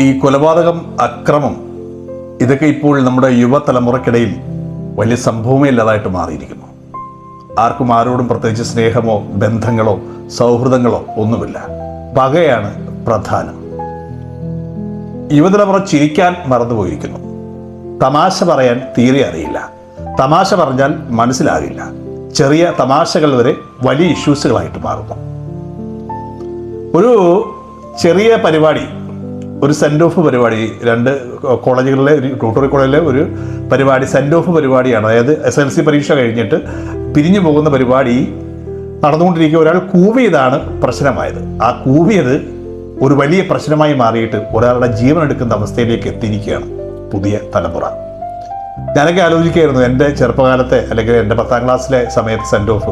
ഈ കൊലപാതകം അക്രമം ഇതൊക്കെ ഇപ്പോൾ നമ്മുടെ യുവതലമുറയ്ക്കിടയിൽ വലിയ സംഭവമേ ഇല്ലാതായിട്ട് മാറിയിരിക്കുന്നു. ആർക്കും ആരോടും പ്രത്യേകിച്ച് സ്നേഹമോ ബന്ധങ്ങളോ സൗഹൃദങ്ങളോ ഒന്നുമില്ല. പകയാണ് പ്രധാനം. യുവതലമുറ ചിരിക്കാൻ മറന്നുപോയിരിക്കുന്നു. തമാശ പറയാൻ തീരെ അറിയില്ല. തമാശ പറഞ്ഞാൽ മനസ്സിലാകില്ല. ചെറിയ തമാശകൾ വരെ വലിയ ഇഷ്യൂസുകളായിട്ട് മാറുന്നു. ഒരു ചെറിയ പരിപാടി ഒരു സെൻഡ് ഓഫ് പരിപാടി രണ്ട് കോളേജുകളിലെ ഒരു ട്യൂട്ടോറിയൽ കോളേജിലെ ഒരു പരിപാടി സെൻഡ് ഓഫ് പരിപാടിയാണ്. അതായത് എസ് എൽ സി പരീക്ഷ കഴിഞ്ഞിട്ട് പിരിഞ്ഞു പോകുന്ന പരിപാടി നടന്നുകൊണ്ടിരിക്കുക ഒരാൾ കൂവിയതാണ് പ്രശ്നമായത്. ആ കൂവിയത് ഒരു വലിയ പ്രശ്നമായി മാറിയിട്ട് ഒരാളുടെ ജീവൻ എടുക്കുന്ന അവസ്ഥയിലേക്ക് എത്തിയിരിക്കുകയാണ് പുതിയ തലമുറ. ഞാനൊക്കെ ആലോചിക്കുകയായിരുന്നു എന്റെ ചെറുപ്പകാലത്തെ അല്ലെങ്കിൽ എന്റെ പത്താം ക്ലാസ്സിലെ സമയത്ത് സെൻഡ് ഓഫ്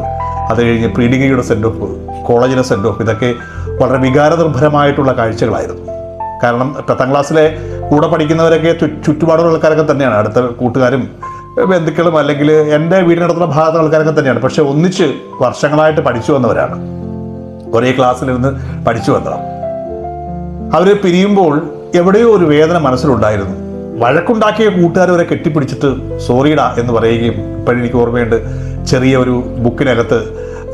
അത് കഴിഞ്ഞ് പ്രീ ഡിഗ്രിയുടെ സെൻഡ് ഓഫ് കോളേജിലെ സെൻഡ് ഓഫ് ഇതൊക്കെ വളരെ വികാരനിർഭരമായിട്ടുള്ള കാഴ്ചകളായിരുന്നു. കാരണം പത്താം ക്ലാസ്സിലെ കൂടെ പഠിക്കുന്നവരൊക്കെ ചുറ്റുപാടുള്ള ആൾക്കാരൊക്കെ തന്നെയാണ്. അടുത്ത കൂട്ടുകാരും ബന്ധുക്കളും അല്ലെങ്കിൽ എന്റെ വീടിനടുത്തുള്ള ഭാഗത്തുള്ള ആൾക്കാരൊക്കെ തന്നെയാണ്. പക്ഷെ ഒന്നിച്ച് വർഷങ്ങളായിട്ട് പഠിച്ചു വന്നവരാണ്. ഒരേ ക്ലാസ്സിലിരുന്ന് പഠിച്ചു വന്നതാണ് അവർ പിരിയുമ്പോൾ എവിടെയോ ഒരു വേദന മനസ്സിലുണ്ടായിരുന്നു. വഴക്കുണ്ടാക്കിയ കൂട്ടുകാർ വരെ കെട്ടിപ്പിടിച്ചിട്ട് സോറിടാ എന്ന് പറയുകയും ഇപ്പോഴെനിക്ക് ഓർമ്മയുണ്ട്. ചെറിയ ഒരു ബുക്കിനകത്ത്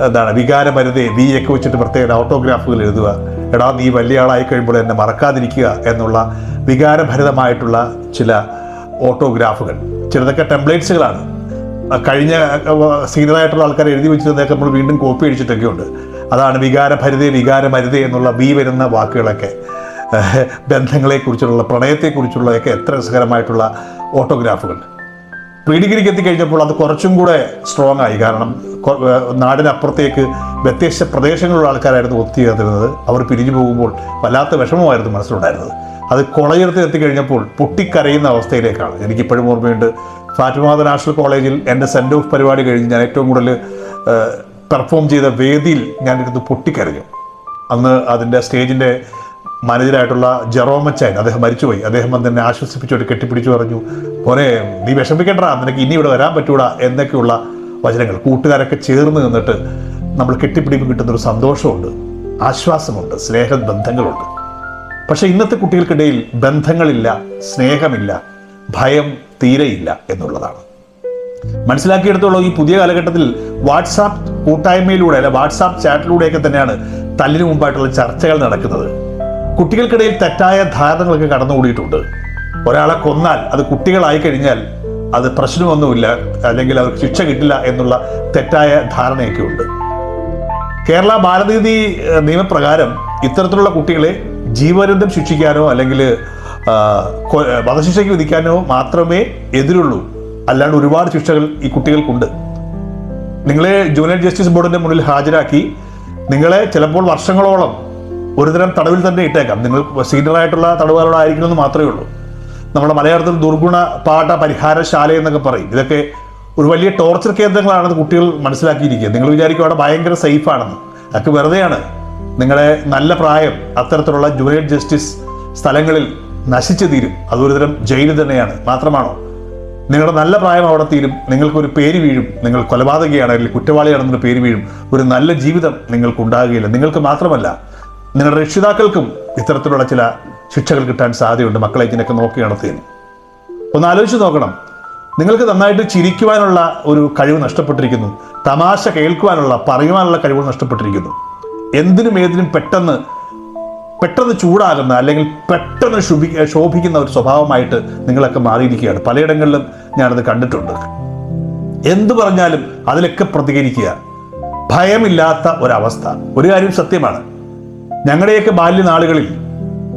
എന്താണ് വികാരമരുതേ നീയൊക്കെ വെച്ചിട്ട് പ്രത്യേക ഓട്ടോഗ്രാഫുകൾ എഴുതുക. എടാ നീ വലിയ ആളായി കഴിയുമ്പോൾ എന്നെ മറക്കാതിരിക്കുക എന്നുള്ള വികാരഭരിതമായിട്ടുള്ള ചില ഓട്ടോഗ്രാഫുകൾ. ചിലതൊക്കെ ടെംപ്ലേറ്റ്സുകളാണ്. കഴിഞ്ഞ സീനിയറായിട്ടുള്ള ആൾക്കാർ എഴുതി വെച്ചിരുന്നതൊക്കെ നമ്മൾ വീണ്ടും കോപ്പി അടിച്ചിട്ടൊക്കെ ഉണ്ട് അതാണ് വികാരഭരിതേ വികാരമരുതേ എന്നുള്ള ബി വരുന്ന വാക്കുകളൊക്കെ. ബന്ധങ്ങളെക്കുറിച്ചുള്ള പ്രണയത്തെക്കുറിച്ചുള്ളതൊക്കെ എത്ര രസകരമായിട്ടുള്ള ഓട്ടോഗ്രാഫുകൾ. പ്രീ ഡിഗ്രിക്ക് എത്തിക്കഴിഞ്ഞപ്പോൾ അത് കുറച്ചും കൂടെ സ്ട്രോങ് ആയി. കാരണം നാടിനപ്പുറത്തേക്ക് വ്യത്യസ്ത പ്രദേശങ്ങളിലുള്ള ആൾക്കാരായിരുന്നു ഒത്തുചേർന്നിരുന്നത് അവർ പിരിഞ്ഞു പോകുമ്പോൾ വല്ലാത്ത വിഷമമായിരുന്നു മനസ്സിലുണ്ടായിരുന്നത്. അത് കോളേജിലത്ത് എത്തിക്കഴിഞ്ഞപ്പോൾ പൊട്ടിക്കരയുന്ന അവസ്ഥയിലേക്കാണ്. എനിക്കിപ്പോഴും ഓർമ്മയുണ്ട് ഫാറ്റിമാത നാഷണൽ കോളേജിൽ എന്റെ സെൻഡ് ഓഫ് പരിപാടി കഴിഞ്ഞ് ഞാൻ ഏറ്റവും കൂടുതൽ പെർഫോം ചെയ്ത വേദിയിൽ ഞാനിരുന്ന് പൊട്ടിക്കരഞ്ഞു. അന്ന് അതിന്റെ സ്റ്റേജിന്റെ മാനേജരായിട്ടുള്ള ജെറോമച്ചാൻ അദ്ദേഹം മരിച്ചുപോയി. അദ്ദേഹം എന്നെ ആശ്വസിപ്പിച്ചുകൊണ്ട് കെട്ടിപ്പിടിച്ചു പറഞ്ഞു പോരെ നീ വിഷമിക്കണ്ട നിനക്ക് ഇനി ഇവിടെ വരാൻ പറ്റൂടാ എന്നൊക്കെയുള്ള വചനങ്ങൾ. കൂട്ടുകാരൊക്കെ ചേർന്ന് നിന്നിട്ട് നമ്മൾ കെട്ടിപ്പിടിക്കുമ്പോൾ കിട്ടുന്നൊരു സന്തോഷമുണ്ട് ആശ്വാസമുണ്ട് സ്നേഹ ബന്ധങ്ങളുണ്ട് പക്ഷേ ഇന്നത്തെ കുട്ടികൾക്കിടയിൽ ബന്ധങ്ങളില്ല സ്നേഹമില്ല ഭയം തീരെയില്ല എന്നുള്ളതാണ്. മനസ്സിലാക്കിയെടുത്തോളം ഈ പുതിയ കാലഘട്ടത്തിൽ വാട്സാപ്പ് കൂട്ടായ്മയിലൂടെ അല്ലെ വാട്സാപ്പ് ചാറ്റിലൂടെയൊക്കെ തന്നെയാണ് തല്ലിനു മുമ്പായിട്ടുള്ള ചർച്ചകൾ നടക്കുന്നത്. കുട്ടികൾക്കിടയിൽ തെറ്റായ ധാരണകളൊക്കെ കടന്നുകൂടിയിട്ടുണ്ട്. ഒരാളെ കൊന്നാൽ അത് കുട്ടികളായി കഴിഞ്ഞാൽ അത് പ്രശ്നമൊന്നുമില്ല അല്ലെങ്കിൽ അവർക്ക് ശിക്ഷ കിട്ടില്ല എന്നുള്ള തെറ്റായ ധാരണയൊക്കെ ഉണ്ട് കേരള ഏഹ്, നിയമപ്രകാരം ഇത്തരത്തിലുള്ള കുട്ടികളെ ജീവപര്യന്തം ശിക്ഷിക്കാനോ അല്ലെങ്കിൽ വധശിക്ഷയ്ക്ക് വിധിക്കാനോ മാത്രമേ എതിരുള്ളൂ. അല്ലാണ്ട് ഒരുപാട് ശിക്ഷകൾ ഈ കുട്ടികൾക്കുണ്ട്. നിങ്ങളെ ജൂനിയർ ജസ്റ്റിസ് ബോർഡിന്റെ മുന്നിൽ ഹാജരാക്കി നിങ്ങളെ ചിലപ്പോൾ വർഷങ്ങളോളം ഒരുതരം തടവിൽ തന്നെ ഇട്ടേക്കാം. നിങ്ങൾ സീനിയറായിട്ടുള്ള തടവുകാരോടായിരിക്കണമെന്ന് മാത്രമേ ഉള്ളൂ. നമ്മുടെ മലയാളത്തിൽ ദുർഗുണ പാഠ പരിഹാരശാല എന്നൊക്കെ പറയും. ഇതൊക്കെ ഒരു വലിയ ടോർച്ചർ കേന്ദ്രങ്ങളാണെന്ന് കുട്ടികൾ മനസ്സിലാക്കിയിരിക്കുക. നിങ്ങൾ വിചാരിക്കും അവിടെ ഭയങ്കര സേഫാണെന്ന് അതൊക്കെ വെറുതെയാണ്. നിങ്ങളെ നല്ല പ്രായം അത്തരത്തിലുള്ള ജൂനിയർ ജസ്റ്റിസ് സ്ഥലങ്ങളിൽ നശിച്ചു തീരും. അതൊരുതരം ജയിൽ തന്നെയാണ്. മാത്രമാണോ? നിങ്ങളുടെ നല്ല പ്രായം അവിടെ തീരും. നിങ്ങൾക്കൊരു പേര് വീഴും. നിങ്ങൾ കൊലപാതകയാണ് അല്ലെങ്കിൽ കുറ്റവാളിയാണെന്നൊരു പേര് വീഴും. ഒരു നല്ല ജീവിതം നിങ്ങൾക്ക് ഉണ്ടാകുകയില്ല നിങ്ങൾക്ക് മാത്രമല്ല നിങ്ങളുടെ രക്ഷിതാക്കൾക്കും ഇത്തരത്തിലുള്ള ചില ശിക്ഷകൾ കിട്ടാൻ സാധ്യതയുണ്ട്. മക്കളെ ഇതിനൊക്കെ നോക്കി നടത്തിയതിന്. ഒന്ന് ആലോചിച്ച് നോക്കണം. നിങ്ങൾക്ക് നന്നായിട്ട് ചിരിക്കുവാനുള്ള ഒരു കഴിവ് നഷ്ടപ്പെട്ടിരിക്കുന്നു. തമാശ കേൾക്കുവാനുള്ള പറയുവാനുള്ള കഴിവ് നഷ്ടപ്പെട്ടിരിക്കുന്നു. എന്തിനും ഏതിനും പെട്ടെന്ന് പെട്ടെന്ന് ചൂടാകുന്ന അല്ലെങ്കിൽ പെട്ടെന്ന് ശുഭി ശോഭിക്കുന്ന ഒരു സ്വഭാവമായിട്ട് നിങ്ങളൊക്കെ മാറിയിരിക്കുകയാണ്. പലയിടങ്ങളിലും ഞാനത് കണ്ടിട്ടുണ്ട്. എന്തു പറഞ്ഞാലും അതിലൊക്കെ പ്രതികരിക്കുക. ഭയമില്ലാത്ത ഒരവസ്ഥ. ഒരു കാര്യം സത്യമാണ്. ഞങ്ങളുടെയൊക്കെ ബാല്യനാളുകളിൽ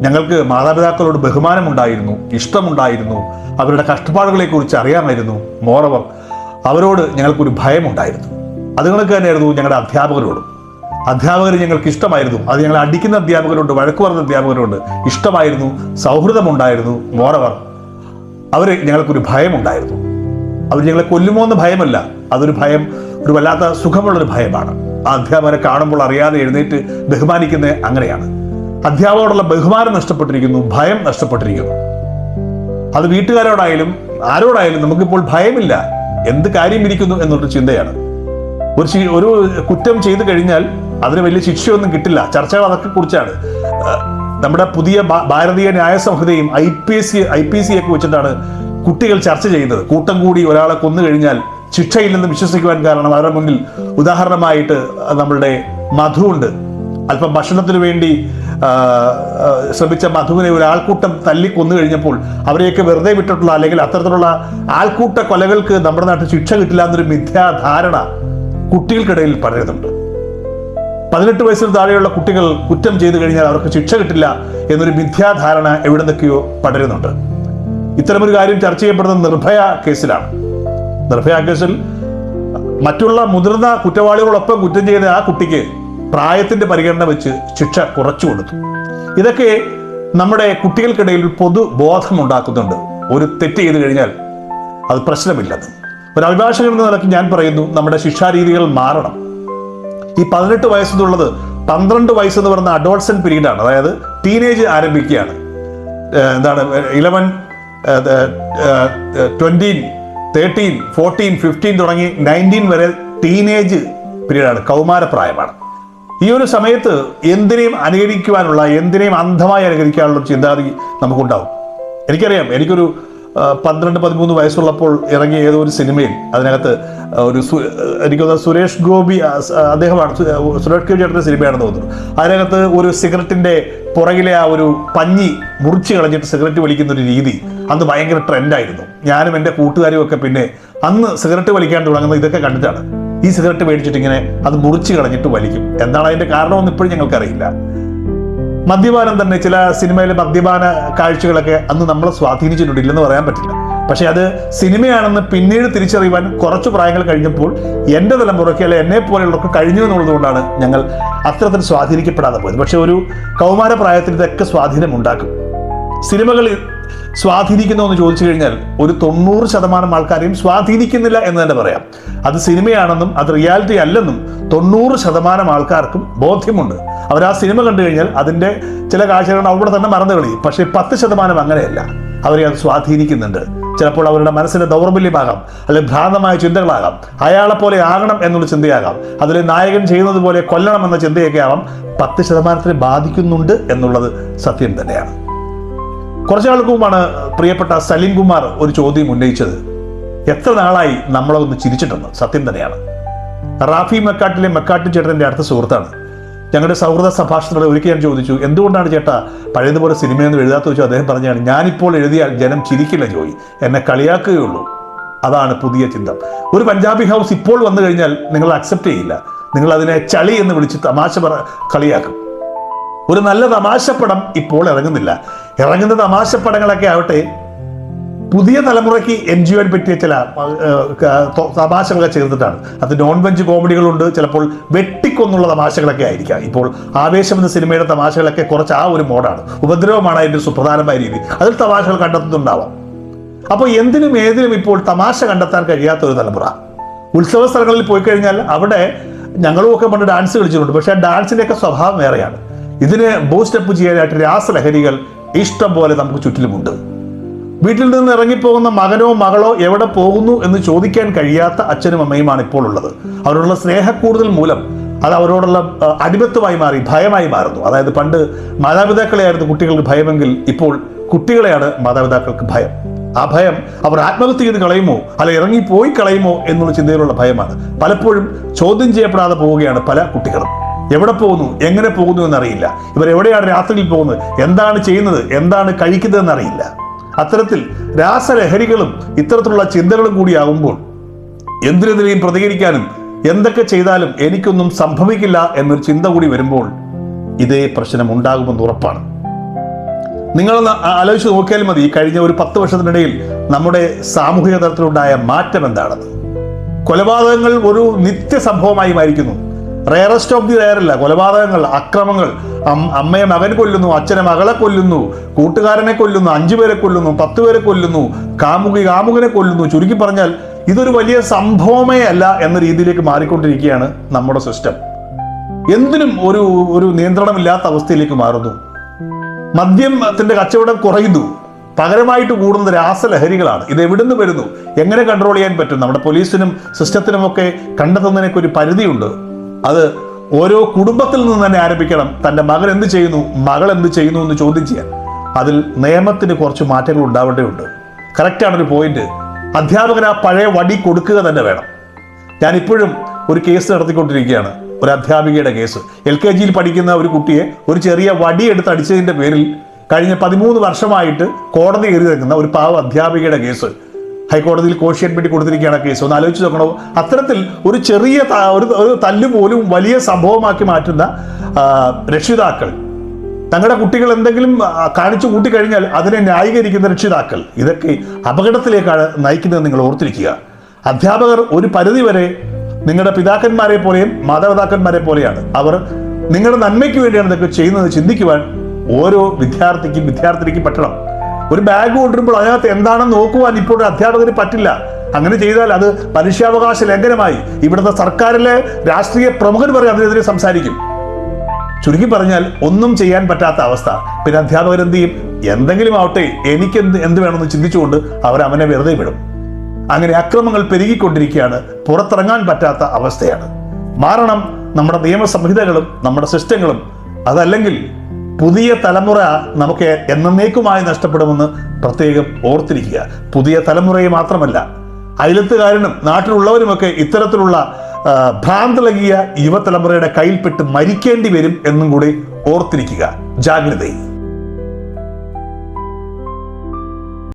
ഞങ്ങൾക്ക് മാതാപിതാക്കളോട് ബഹുമാനമുണ്ടായിരുന്നു ഇഷ്ടമുണ്ടായിരുന്നു അവരുടെ കഷ്ടപ്പാടുകളെക്കുറിച്ച് അറിയാമായിരുന്നു. മോറവർ അവരോട് ഞങ്ങൾക്കൊരു ഭയമുണ്ടായിരുന്നു. അതുങ്ങൾക്ക് തന്നെയായിരുന്നു ഞങ്ങളുടെ അധ്യാപകരോടും. അധ്യാപകർ ഞങ്ങൾക്ക് ഇഷ്ടമായിരുന്നു. അത് ഞങ്ങൾ അടിക്കുന്ന അധ്യാപകരുണ്ട് വഴക്ക് പറഞ്ഞ അധ്യാപകരുണ്ട്. ഇഷ്ടമായിരുന്നു സൗഹൃദമുണ്ടായിരുന്നു മോറവർ. അവർ ഞങ്ങൾക്കൊരു ഭയമുണ്ടായിരുന്നു. അവർ ഞങ്ങളെ കൊല്ലുമോ എന്ന് ഭയമല്ല. അതൊരു ഭയം ഒരു വല്ലാത്ത സുഖമുള്ളൊരു ഭയമാണ്. ആ അധ്യാപകരെ കാണുമ്പോൾ അറിയാതെ എഴുന്നേറ്റ് ബഹുമാനിക്കുന്നത് അങ്ങനെയാണ്. അധ്യാപകരോടുള്ള ബഹുമാനം നഷ്ടപ്പെട്ടിരിക്കുന്നു ഭയം നഷ്ടപ്പെട്ടിരിക്കുന്നു. അത് വീട്ടുകാരോടായാലും ആരോടായാലും നമുക്കിപ്പോൾ ഭയമില്ല. എന്ത് കാര്യം ഇരിക്കുന്നു എന്നുള്ളൊരു ചിന്തയാണ്. ഒരു ഒരു കുറ്റം ചെയ്തു കഴിഞ്ഞാൽ അതിന് വലിയ ശിക്ഷയൊന്നും കിട്ടില്ല. ചർച്ചകൾ അതൊക്കെ കുറിച്ചാണ്. നമ്മുടെ പുതിയ Bharatiya Nyaya സംഹിതയും I P S C I P C ഒക്കെ വെച്ചിട്ടാണ് കുട്ടികൾ ചർച്ച ചെയ്യുന്നത്. കൂട്ടം കൂടി ഒരാളെ കൊന്നു കഴിഞ്ഞാൽ ശിക്ഷയില്ലെന്ന് വിശ്വസിക്കുവാൻ കാരണം അവരുടെ മുന്നിൽ ഉദാഹരണമായിട്ട് നമ്മളുടെ ഉണ്ട്. അല്പം ഭക്ഷണത്തിന് വേണ്ടി ശ്രമിച്ച മധുവിനെ ഒരു ആൾക്കൂട്ടം തല്ലി കൊന്നു കഴിഞ്ഞപ്പോൾ അവരെയൊക്കെ വെറുതെ വിട്ടിട്ടുള്ള അല്ലെങ്കിൽ അത്തരത്തിലുള്ള ആൾക്കൂട്ട കൊലകൾക്ക് നമ്മുടെ നാട്ടിൽ ശിക്ഷ കിട്ടില്ല എന്നൊരു മിഥ്യാധാരണ കുട്ടികൾക്കിടയിൽ പടരുന്നുണ്ട്. പതിനെട്ട് വയസ്സിന് താഴെയുള്ള കുട്ടികൾ കുറ്റം ചെയ്തു കഴിഞ്ഞാൽ അവർക്ക് ശിക്ഷ കിട്ടില്ല എന്നൊരു മിഥ്യാധാരണ എവിടെ നിന്നൊക്കെയോ പടരുന്നുണ്ട്. ഇത്തരമൊരു കാര്യം ചർച്ച ചെയ്യപ്പെടുന്നത് നിർഭയ കേസിലാണ്. നിർഭയ കേസിൽ മറ്റുള്ള മുതിർന്ന കുറ്റവാളികളൊപ്പം കുറ്റം ചെയ്ത ആ കുട്ടിക്ക് പ്രായത്തിന്റെ പരിഗണന വെച്ച് ശിക്ഷ കുറച്ചു കൊടുത്തു. ഇതൊക്കെ നമ്മുടെ കുട്ടികൾക്കിടയിൽ പൊതു ബോധം ഉണ്ടാക്കുന്നുണ്ട്. ഒരു തെറ്റ് ചെയ്തു കഴിഞ്ഞാൽ അത് പ്രശ്നമില്ലെന്ന്. ഒരു അഭിഭാഷകൻ എന്ന നിലയ്ക്ക് ഞാൻ പറയുന്നു നമ്മുടെ ശിക്ഷാരീതികൾ മാറണം. ഈ പതിനെട്ട് വയസ്സെന്നുള്ളത് പന്ത്രണ്ട് വയസ്സെന്ന് പറയുന്ന അഡോൾസൻ പീരീഡാണ്. അതായത് ടീനേജ് ആരംഭിക്കുകയാണ്. എന്താണ് eleven twelve thirteen fourteen fifteen തുടങ്ങി നയന്റീൻ വരെ ടീനേജ് പീരീഡാണ് കൗമാരപ്രായമാണ്. ഈ ഒരു സമയത്ത് എന്തിനേയും അനുകരിക്കുവാനുള്ള എന്തിനേയും അന്ധമായി അനുകരിക്കാനുള്ള ചിന്താഗതി നമുക്കുണ്ടാവും. എനിക്കറിയാം എനിക്കൊരു പന്ത്രണ്ട് പതിമൂന്ന് വയസ്സുള്ളപ്പോൾ ഇറങ്ങിയ ഏതോ ഒരു സിനിമയിൽ അതിനകത്ത് ഒരു എനിക്ക് സുരേഷ് ഗോപി അദ്ദേഹമാണ് സുരേഷ് ഗോപി ചേട്ടന്റെ സിനിമയാണെന്ന് തോന്നുന്നു. അതിനകത്ത് ഒരു സിഗരറ്റിന്റെ പുറകിലെ ആ ഒരു പഞ്ഞി മുറിച്ച് കളഞ്ഞിട്ട് സിഗരറ്റ് വലിക്കുന്ന ഒരു രീതി അന്ന് ഭയങ്കര ട്രെൻഡായിരുന്നു ഞാനും എന്റെ കൂട്ടുകാരും ഒക്കെ പിന്നെ അന്ന് സിഗരറ്റ് വലിക്കാൻ തുടങ്ങുന്നത് ഇതൊക്കെ കണ്ടിട്ടാണ്. ഈ സിഗരറ്റ് മേടിച്ചിട്ട് ഇങ്ങനെ അത് മുറിച്ച് കളഞ്ഞിട്ട് വലിക്കും. എന്താണ് അതിന്റെ കാരണമെന്ന് ഇപ്പോഴും ഞങ്ങൾക്കറിയില്ല. മദ്യപാനം തന്നെ ചില സിനിമയിലെ മദ്യപാന കാഴ്ചകളൊക്കെ അന്ന് നമ്മളെ സ്വാധീനിച്ചിട്ടുണ്ട്. ഇല്ലെന്ന് പറയാൻ പറ്റില്ല. പക്ഷേ അത് സിനിമയാണെന്ന് പിന്നീട് തിരിച്ചറിയുവാൻ കുറച്ച് പ്രായങ്ങൾ കഴിഞ്ഞപ്പോൾ എന്റെ തലമുറയ്ക്ക് അല്ലെ എന്നെ പോലെയുള്ളവർക്ക് കഴിഞ്ഞു എന്നുള്ളതുകൊണ്ടാണ് ഞങ്ങൾ അത്തരത്തിൽ സ്വാധീനിക്കപ്പെടാതെ പോയത്. പക്ഷെ ഒരു കൗമാര പ്രായത്തിൽ ഇതൊക്കെ സ്വാധീനം ഉണ്ടാക്കും. സിനിമകൾ സ്വാധീനിക്കുന്നു എന്ന് ചോദിച്ചു കഴിഞ്ഞാൽ ഒരു തൊണ്ണൂറ് ശതമാനം ആൾക്കാരെയും സ്വാധീനിക്കുന്നില്ല എന്ന് തന്നെ പറയാം. അത് സിനിമയാണെന്നും അത് റിയാലിറ്റി അല്ലെന്നും തൊണ്ണൂറ് ശതമാനം ആൾക്കാർക്കും ബോധ്യമുണ്ട്. അവർ ആ സിനിമ കണ്ടു കഴിഞ്ഞാൽ അതിന്റെ ചില കാഴ്ചകൾ അവിടെ തന്നെ മറന്നു കളയും. പക്ഷേ പത്ത് ശതമാനം അങ്ങനെയല്ല. അവരെ അത് സ്വാധീനിക്കുന്നുണ്ട്. ചിലപ്പോൾ അവരുടെ മനസ്സിന്റെ ദൗർബല്യമാകാം അല്ലെങ്കിൽ ഭ്രാന്തമായ ചിന്തകളാകാം അയാളെ പോലെ ആകണം എന്നുള്ള ചിന്തയാകാം അതിൽ നായകൻ ചെയ്യുന്നത് പോലെ കൊല്ലണം എന്ന ചിന്തയൊക്കെ ആവാം. പത്ത് ശതമാനത്തിനെ ബാധിക്കുന്നുണ്ട് എന്നുള്ളത് സത്യം തന്നെയാണ്. കുറച്ചു നാൾക്ക് മുമ്പാണ് പ്രിയപ്പെട്ട സലീം കുമാർ ഒരു ചോദ്യം ഉന്നയിച്ചത്. എത്ര നാളായി നമ്മളെ ഒന്ന് ചിരിച്ചിട്ടെന്ന്? സത്യം തന്നെയാണ്. റാഫി മെക്കാട്ടിലെ മെക്കാട്ടി ചേട്ടന്റെ അടുത്ത സുഹൃത്താണ്. ഞങ്ങളുടെ സൗഹൃദ സംഭാഷണത്തിലൂടെ ഒരിക്കൽ ഞാൻ ചോദിച്ചു എന്തുകൊണ്ടാണ് ചേട്ടാ പഴയതുപോലെ സിനിമയൊന്നും എഴുതാത്ത വെച്ചു അദ്ദേഹം പറഞ്ഞാണ് ഞാനിപ്പോൾ എഴുതിയാൽ ജനം ചിരിക്കില്ല ജോയി. എന്നെ കളിയാക്കുകയുള്ളൂ. അതാണ് പുതിയ ചിന്ത. ഒരു പഞ്ചാബി ഹൗസ് ഇപ്പോൾ വന്നു കഴിഞ്ഞാൽ നിങ്ങൾ അക്സെപ്റ്റ് ചെയ്യില്ല. നിങ്ങൾ അതിനെ ചളി എന്ന് വിളിച്ച് തമാശ പറ കളിയാക്കും. ഒരു നല്ല തമാശപ്പടം ഇപ്പോൾ ഇറങ്ങുന്നില്ല. ഇറങ്ങുന്ന തമാശപ്പടങ്ങളൊക്കെ ആവട്ടെ പുതിയ തലമുറയ്ക്ക് എൻജോയ് ചെയ്യാൻ പറ്റിയ ചില തമാശകളൊക്കെ ചേർത്തിട്ടാണ് അത് നോൺ വെഞ്ച് കോമഡികളുണ്ട് ചിലപ്പോൾ വെട്ടിക്കൊന്നുള്ള തമാശകളൊക്കെ ആയിരിക്കാം. ഇപ്പോൾ ആവേശം എന്ന സിനിമയുടെ തമാശകളൊക്കെ കുറച്ച് ആ ഒരു മോഡാണ്. ഉപദ്രവമാണ് അതിന്റെ സുപ്രധാനമായ രീതി. അതിൽ തമാശകൾ കണ്ടെത്തുന്നുണ്ടാവാം. അപ്പോൾ എന്തിനും ഏതിനും ഇപ്പോൾ തമാശ കണ്ടെത്താൻ കഴിയാത്ത ഒരു തലമുറ. ഉത്സവ സ്ഥലങ്ങളിൽ പോയി കഴിഞ്ഞാൽ അവിടെ ഞങ്ങളും ഒക്കെ പണ്ട് ഡാൻസ് കളിച്ചിട്ടുണ്ട്. പക്ഷേ ആ ഡാൻസിന്റെയൊക്കെ സ്വഭാവം വേറെയാണ്. ഇതിന് ബൂസ്റ്റപ്പ് ചെയ്യാനായിട്ട് രാസലഹരികൾ ഇഷ്ടം പോലെ നമുക്ക് ചുറ്റിലുമുണ്ട്. വീട്ടിൽ നിന്ന് ഇറങ്ങിപ്പോകുന്ന മകനോ മകളോ എവിടെ പോകുന്നു എന്ന് ചോദിക്കാൻ കഴിയാത്ത അച്ഛനും അമ്മയുമാണ് ഇപ്പോൾ ഉള്ളത്. അവരോടുള്ള സ്നേഹക്കൂടുതൽ മൂലം അത് അവരോടുള്ള ആ, അടിമത്വമായി മാറി ഭയമായി മാറുന്നു. അതായത് പണ്ട് മാതാപിതാക്കളെയായിരുന്നു കുട്ടികൾക്ക് ഭയമെങ്കിൽ ഇപ്പോൾ കുട്ടികളെയാണ് മാതാപിതാക്കൾക്ക് ഭയം. ആ ഭയം അവർ ആത്മഹത്യ ചെയ്ത് കളയുമോ അല്ല ഇറങ്ങിപ്പോയി കളയുമോ എന്നുള്ള ചിന്തയിലുള്ള ഭയമാണ്. പലപ്പോഴും ചോദ്യം ചെയ്യപ്പെടാതെ പോവുകയാണ് പല കുട്ടികളും. എവിടെ പോകുന്നു? എങ്ങനെ പോകുന്നു എന്നറിയില്ല. ഇവർ എവിടെയാണ് രാത്രിയിൽ പോകുന്നത്? എന്താണ് ചെയ്യുന്നത്? എന്താണ് കഴിക്കുന്നത് എന്നറിയില്ല. അത്തരത്തിൽ രാസലഹരികളും ഇത്തരത്തിലുള്ള ചിന്തകളും കൂടിയാകുമ്പോൾ എന്തിനെതിരെയും പ്രതികരിക്കാനും എന്തൊക്കെ ചെയ്താലും എനിക്കൊന്നും സംഭവിക്കില്ല എന്നൊരു ചിന്ത കൂടി വരുമ്പോൾ ഇതേ പ്രശ്നം ഉണ്ടാകുമെന്ന് ഉറപ്പാണ്. നിങ്ങളൊന്ന് ആലോചിച്ച് നോക്കിയാൽ മതി. കഴിഞ്ഞ ഒരു പത്ത് വർഷത്തിനിടയിൽ നമ്മുടെ സാമൂഹിക തലത്തിലുണ്ടായ മാറ്റം എന്താണെന്ന്. കൊലപാതകങ്ങൾ ഒരു നിത്യ സംഭവമായി മാറിക്കുന്നു റയറസ്റ്റ് ഓഫ് ദി റയർ അല്ല കൊലപാതകങ്ങൾ അക്രമങ്ങൾ. അമ്മയെ മകൻ കൊല്ലുന്നു അച്ഛനെ മകളെ കൊല്ലുന്നു കൂട്ടുകാരനെ കൊല്ലുന്നു അഞ്ചു പേരെ കൊല്ലുന്നു പത്ത് പേരെ കൊല്ലുന്നു കാമുകി കാമുകനെ കൊല്ലുന്നു. ചുരുക്കി പറഞ്ഞാൽ ഇതൊരു വലിയ സംഭവമേ അല്ല എന്ന രീതിയിലേക്ക് മാറിക്കൊണ്ടിരിക്കുകയാണ് നമ്മുടെ സിസ്റ്റം. എന്തിനും ഒരു ഒരു നിയന്ത്രണമില്ലാത്ത അവസ്ഥയിലേക്ക് മാറുന്നു. മദ്യത്തിന്റെ കച്ചവടം കുറയുന്നു. പകരമായിട്ട് കൂടുന്ന രാസലഹരികളാണ്. ഇത് എവിടുന്ന് വരുന്നു? എങ്ങനെ കൺട്രോൾ ചെയ്യാൻ പറ്റും? നമ്മുടെ പോലീസിനും സിസ്റ്റത്തിനും ഒക്കെ കണ്ടെത്തുന്നതിനൊക്കെ ഒരു പരിധിയുണ്ട്. അത് ഓരോ കുടുംബത്തിൽ നിന്ന് തന്നെ ആരംഭിക്കണം. തന്റെ മകൻ എന്ത് ചെയ്യുന്നു? മകൾ എന്ത് ചെയ്യുന്നു എന്ന് ചോദ്യം ചെയ്യാൻ. അതിൽ നിയമത്തിന് കുറച്ച് മാറ്റങ്ങൾ ഉണ്ടാവേണ്ടതുണ്ട്. കറക്റ്റാണ് ഒരു പോയിന്റ് അധ്യാപകൻ ആ പഴയ വടി കൊടുക്കുക തന്നെ വേണം. ഞാൻ ഇപ്പോഴും ഒരു കേസ് നടത്തിക്കൊണ്ടിരിക്കുകയാണ്. ഒരു അധ്യാപികയുടെ കേസ് എൽ കെ ജിയിൽ പഠിക്കുന്ന ഒരു കുട്ടിയെ ഒരു ചെറിയ വടി എടുത്ത് അടിച്ചതിന്റെ പേരിൽ കഴിഞ്ഞ പതിമൂന്ന് വർഷമായിട്ട് കോടതി കയറി നിൽക്കുന്ന ഒരു പാവ അധ്യാപികയുടെ കേസ് ഹൈക്കോടതിയിൽ കോഷ്യൻ വേണ്ടി കൊടുത്തിരിക്കുകയാണ് കേസ്. ഒന്ന് ആലോചിച്ച് നോക്കണോ? അത്തരത്തിൽ ഒരു ചെറിയ ഒരു ഒരു പോലും വലിയ സംഭവമാക്കി മാറ്റുന്ന രക്ഷിതാക്കൾ. തങ്ങളുടെ കുട്ടികൾ എന്തെങ്കിലും കാണിച്ചു കൂട്ടിക്കഴിഞ്ഞാൽ അതിനെ ന്യായീകരിക്കുന്ന രക്ഷിതാക്കൾ. ഇതൊക്കെ അപകടത്തിലേക്കാണ് നയിക്കുന്നത് നിങ്ങൾ ഓർത്തിരിക്കുക. അധ്യാപകർ ഒരു പരിധിവരെ നിങ്ങളുടെ പിതാക്കന്മാരെ പോലെയും മാതാപിതാക്കന്മാരെ പോലെയാണ്. അവർ നിങ്ങളുടെ നന്മയ്ക്ക് വേണ്ടിയാണ് ഇതൊക്കെ ചെയ്യുന്നത് ചിന്തിക്കുവാൻ ഓരോ വിദ്യാർത്ഥിക്കും വിദ്യാർത്ഥിനിക്കും പറ്റണം. ഒരു ബാഗ് കൊണ്ടുവരുമ്പോൾ അതിനകത്ത് എന്താണെന്ന് നോക്കുവാൻ ഇപ്പോൾ ഒരു അധ്യാപകന് പറ്റില്ല. അങ്ങനെ ചെയ്താൽ അത് മനുഷ്യാവകാശ ലംഘനമായി. ഇവിടുത്തെ സർക്കാരിലെ രാഷ്ട്രീയ പ്രമുഖർ വരെ അതിനെതിരെ സംസാരിക്കും. ചുരുക്കി പറഞ്ഞാൽ ഒന്നും ചെയ്യാൻ പറ്റാത്ത അവസ്ഥ. പിന്നെ അധ്യാപകർ എന്ത് ചെയ്യും? എന്തെങ്കിലും ആവട്ടെ എനിക്ക് എന്ത് എന്ത് വേണമെന്ന് ചിന്തിച്ചുകൊണ്ട് അവർ അവനെ വെറുതെ വിടും. അങ്ങനെ അക്രമങ്ങൾ പെരുകിക്കൊണ്ടിരിക്കുകയാണ്. പുറത്തിറങ്ങാൻ പറ്റാത്ത അവസ്ഥയാണ്. മാറണം നമ്മുടെ നിയമസംഹിതകളും നമ്മുടെ സിസ്റ്റങ്ങളും. അതല്ലെങ്കിൽ പുതിയ തലമുറ നമുക്ക് എന്നേക്കുമായി നഷ്ടപ്പെടുമെന്ന് പ്രത്യേകം ഓർത്തിരിക്കുക. പുതിയ തലമുറയെ മാത്രമല്ല അയലത്തുകാരനും നാട്ടിലുള്ളവരുമൊക്കെ ഇത്തരത്തിലുള്ള ആ, ഭ്രാന്തിളകിയ യുവതലമുറയുടെ കയ്യിൽപ്പെട്ട് മരിക്കേണ്ടി വരും എന്നും കൂടി ഓർത്തിരിക്കുക. ജാഗ്രതയും